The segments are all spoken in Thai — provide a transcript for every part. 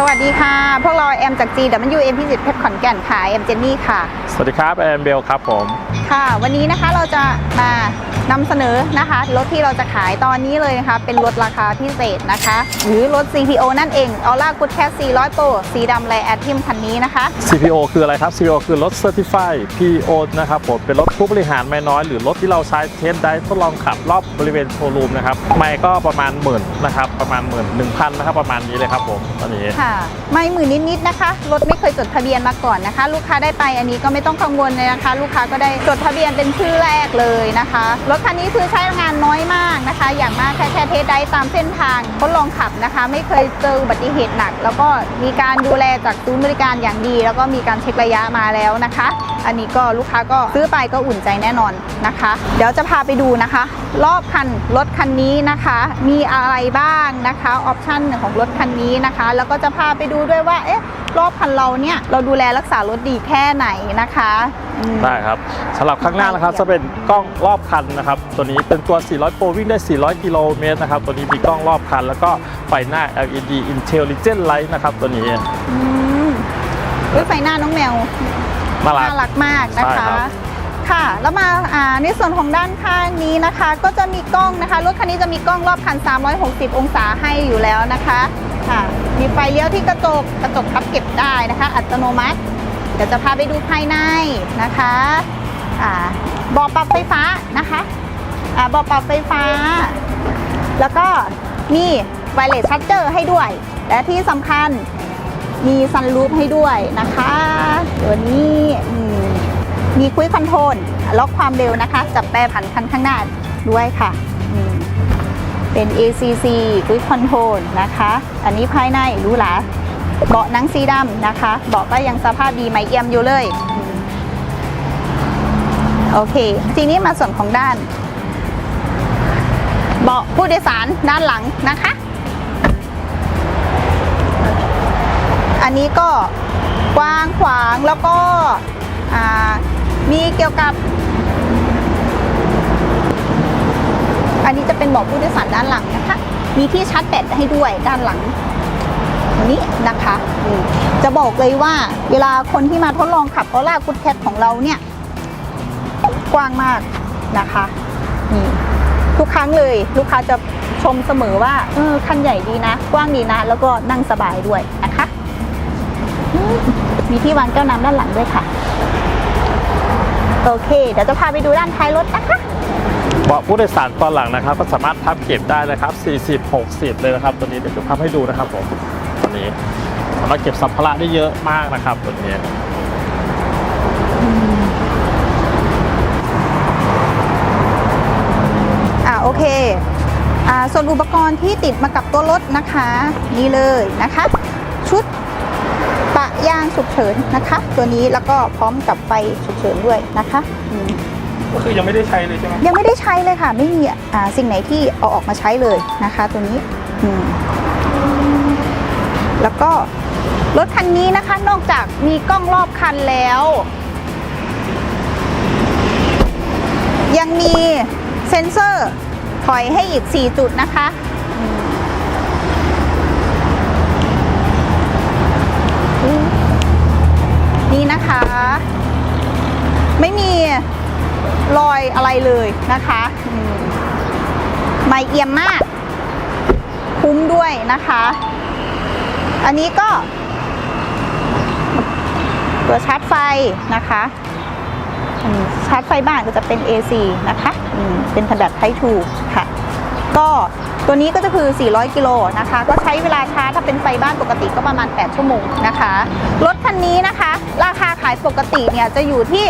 สวัสดีค่ะ พวกเราแอมจาก G W M พิจิตรเพชรขอนแก่นค่ะแอมเจนนี่ค่ะ สวัสดีครับแอมเบลครับผม ค่ะ วันนี้นะคะเราจะมานำเสนอนะคะรถที่เราจะขายตอนนี้เลยนะคะ เป็นรถราคาพิเศษนะคะ หรือรถ CPO นั่นเอง a u r a Good Cat 400 Pro สีดำไลแอดทิมคันนี้นะคะ CPO คืออะไรครับ CPO คือรถ Certified PO นะครับผมเป็นรถผู้บริหารไม่น้อยหรือรถที่เราใช้เทสได้ทดลองขับรอบบริเวณโชว์รูมนะครับไม่ก็ประมาณหมื่นนะครับประมาณหมื่นหนึ่งพันนะครับประมาณนี้เลยครับผมตอนนี้ค่ะไม่หมื่นนิดๆนะคะ รถไม่เคยจดทะเบียนมาก่อนนะคะ ลูกค้าได้ไปอันนี้ก็ไม่ต้องกังวลเลยนะคะ ลูกค้าก็ได้จดทะเบียนเป็นชื่อแรกเลยนะคะ รถคันนี้คือใช้งานน้อยมากนะคะ อย่างมากแค่แค่เทสได้ตามเส้นทางทดลองขับนะคะ ไม่เคยเจออุบัติเหตุหนัก แล้วก็มีการดูแลจากศูนย์บริการอย่างดี แล้วก็มีการเช็คระยะมาแล้วนะคะ อันนี้ก็ลูกค้าก็ซื้อไปก็อุ่นใจแน่นอนนะคะ เดี๋ยวจะพาไปดูนะคะ รอบคันรถคันนี้นะคะ มีอะไรบ้างนะคะออปชั่นของรถคันนี้นะคะ แล้วก็จะพาไปดูด้วยว่า เอ๊ะ รอบคันเราเนี่ย เราดูแลรักษารถดีแค่ไหนนะคะอืม ได้ครับสำหรับข้างหน้านะครับจะเป็นกล้องรอบคันนะครับตัวนี้เป็นตัว 400 Pro วิ่งได้ 400 กิโลเมตรนะครับตัวนี้มีกล้องรอบคัน แล้วก็ไฟหน้า LED Intelligent Light นะครับตัวนี้ อืมด้วยไฟหน้าน้องแมวน่ารัก น่ารักมากนะใช่ครัคะบค่ะ แล้วมาอ่าในส่วนของด้านข้างนี้นะคะ ก็จะมีกล้องนะคะ รถคันนี้จะมีกล้องรอบคัน 360 องศาให้อยู่แล้วนะคะ ค่ะ มีไฟเลี้ยวที่กระจกกระจกพับเก็บได้นะคะ อัตโนมัติ เดี๋ยวจะพาไปดูภายในนะคะอ่าบาะปรับไฟฟ้านะคะอ่าบาะปรับไฟฟ้า แล้วก็มีไวเลสชัตเจอร์ให้ด้วย และที่สำคัญมีซันรูฟให้ด้วยนะคะตัวนี้มีคุยคอนโทรลล็อกความเร็วนะคะ จับแปรผันคันข้างหน้าด้วยค่ะ เป็น ACC คุยคอนโทรลนะคะ อันนี้ภายในรู้หลาเบาะหนังสีดำนะคะ เบาะก็ยังสภาพดีไม่เอี่ยมอยู่เลย โอเค ทีนี้มาส่วนของด้าน เบาะผู้โดยสารด้านหลังนะคะ อันนี้ก็กว้างขวางแล้วก็มีเกี่ยวกับ อันนี้จะเป็นเบาะผู้โดยสารด้านหลังนะคะ มีที่ชาร์จแบตให้ด้วยด้านหลังนี้นะคะจะบอกเลยว่าเวลาคนที่มาทดลองขับออร่ากุดแคทของเราเนี่ย กว้างมากนะคะนี่ทุกครั้งเลยลูกค้าจะชมเสมอว่าเออคันใหญ่ดีนะ กว้างดีนะ แล้วก็นั่งสบายด้วยนะคะ มีที่วางแก้วน้ำด้านหลังด้วยค่ะ โอเค เดี๋ยวจะพาไปดูด้านท้ายรถนะคะ บาะผู้โดยสารตอนหลังนะครับ ก็สามารถพับเก็บได้เลยครับ 40 60 เลยนะครับ ตัวนี้เดี๋ยวจะพับให้ดูนะครับผมตัวนี้สามารถเก็บสัมภาระได้เยอะมากนะครับตัวนี้อ่าโอเคอ่าส่วนอุปกรณ์ที่ติดมากับตัวรถนะคะ นี่เลยนะคะ ชุดปะยางฉุกเฉินนะคะ ตัวนี้แล้วก็พร้อมกับไฟฉุกเฉินด้วยนะคะ ก็คือยังไม่ได้ใช้เลยใช่ไหมยังไม่ได้ใช้เลยค่ะ ไม่มีอ่าสิ่งไหนที่เอาออกมาใช้เลยนะคะ ตัวนี้อืมแล้วก็รถคันนี้นะคะ นอกจากมีกล้องรอบคันแล้ว ยังมีเซ็นเซอร์ถอยให้อีก 4 จุดนะคะ รอยอะไรเลยนะคะไม่เอี่ยมมาก คุ้มด้วยนะคะ อันนี้ก็ตัวชาร์จไฟนะคะชาร์จไฟบ้านก็จะเป็น AC นะคะเป็นขนาด Type 2ค่ะ ก็ตัวนี้ก็จะคือ 400 กิโลนะคะ ก็ใช้เวลาชาร์จถ้าเป็นไฟบ้านปกติก็ประมาณ 8 ชั่วโมงนะคะ รถคันนี้นะคะ ราคาขายปกติเนี่ยจะอยู่ที่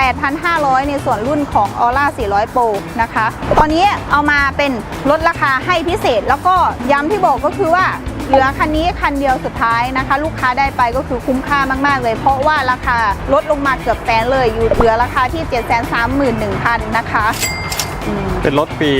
828,500 ในส่วนรุ่นของ Aura 400 Pro นะคะ ตอนนี้เอามาเป็นลดราคาให้พิเศษ แล้วก็ย้ำที่บอกก็คือว่าเหลือคันนี้คันเดียวสุดท้ายนะคะ ลูกค้าได้ไปก็คือคุ้มค่ามาก ๆ เลย เพราะว่าราคาลดลงมาเกือบแสนเลยอยู่เหลือราคาที่ 731,000นะคะ เป็นรถปี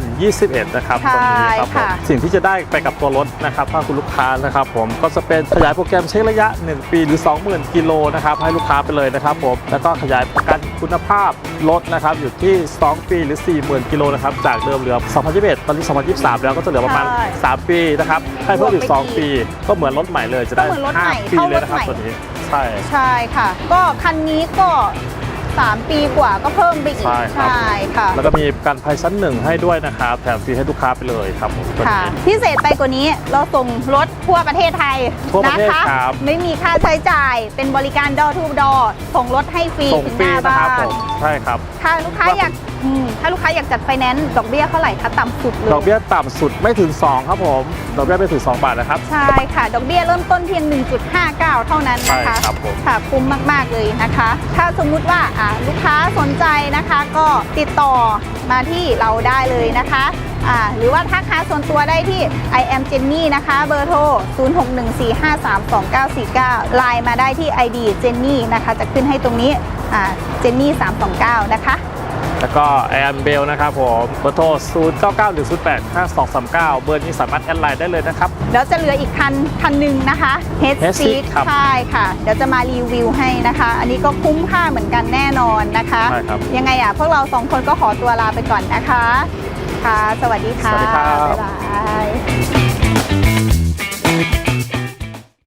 2021 นะครับใช่ตรงนี้ครับผมค่ะสิ่งที่จะได้ไปกับตัวรถนะครับถ้าคุณลูกค้านะครับผมก็จะเป็นขยายโปรแกรมเช็คระยะ 1 ปีหรือ 20,000 กิโลนะครับให้ลูกค้าไปเลยนะครับผมแล้วก็ขยายประกันคุณภาพรถนะครับอยู่ที่ 2 ปีหรือ 40,000 กิโลนะครับจากเดิมเหลือ 2021 ตอนนี้ 2023 แล้วก็จะเหลือประมาณใช่3ปีนะครับให้เพิ่มอีกบวกไป2ปี ก็เหมือนรถใหม่เลยจะได้ก็เหมือนรถใหม่5ปีเท่ารถเลยนะครับใหม่ตัวนี้ใช่ใช่ค่ะ ก็คันนี้ก็ 3 ปีกว่าก็เพิ่มไปอีกใช่ครับ ค่ะแล้วก็มีการภัยชั้นหนึ่งให้ด้วยนะครับแถมฟรีให้ลูกค้าไปเลยครับผมตัวค่ะนี้ พิเศษไปกว่านี้เราส่งรถทั่วประเทศไทยทั่วประเทศนะคะครับ ไม่มีค่าใช้จ่ายเป็นบริการดอทูดอส่งรถให้ฟรีส่งถึงฟหรีน้านะบ้าครับผนมใช่ครับ ถ้าลูกค้าอยากอืม ถ้าลูกค้าอยากจัดไฟแนนซ์ดอกเบี้ยเท่าไหร่คะต่ำสุดเลยดอกเบี้ยต่ำสุดไม่ถึง 2 ครับผมดอกเบี้ยไม่ถึง 2 บาทนะครับ ใช่ค่ะ ดอกเบี้ยเริ่มต้นเพียง 1.59 เท่านั้นใช่นะคะครับผมค่ะคุ้มมาก ๆ เลยนะคะ ถ้าสมมุติว่าอ่าลูกค้าสนใจนะคะก็ติดต่อมาที่เราได้เลยนะคะอ่าหรือว่าทักหาส่วนตัวได้ที่ I am Jenny นะคะ เบอร์โทร 0614532949 ไลน์มาได้ที่ ID Jenny นะคะ จะขึ้นให้ตรงนี้อ่า Jenny 329 นะคะ แล้วก็แอมเบลนะครับผมเบอร์โทร 0 9 9 1 0 8 5 2 3 9 เบอร์นี้สามารถแอดไลน์ได้เลยนะครับเดี๋ยวจะเหลืออีกคันคันหนึ่งนะคะ Head Head Seat Seat ครับ ใช่ค่ะ เดี๋ยวจะมารีวิวให้นะคะ อันนี้ก็คุ้มค่าเหมือนกันแน่นอนนะคะ ใช่ครับ ยังไงอะพวกเราสองคนก็ขอตัวลาไปก่อนนะคะ ค่ะ สวัสดีค่ะสวัสดีครับ บ๊ายบาย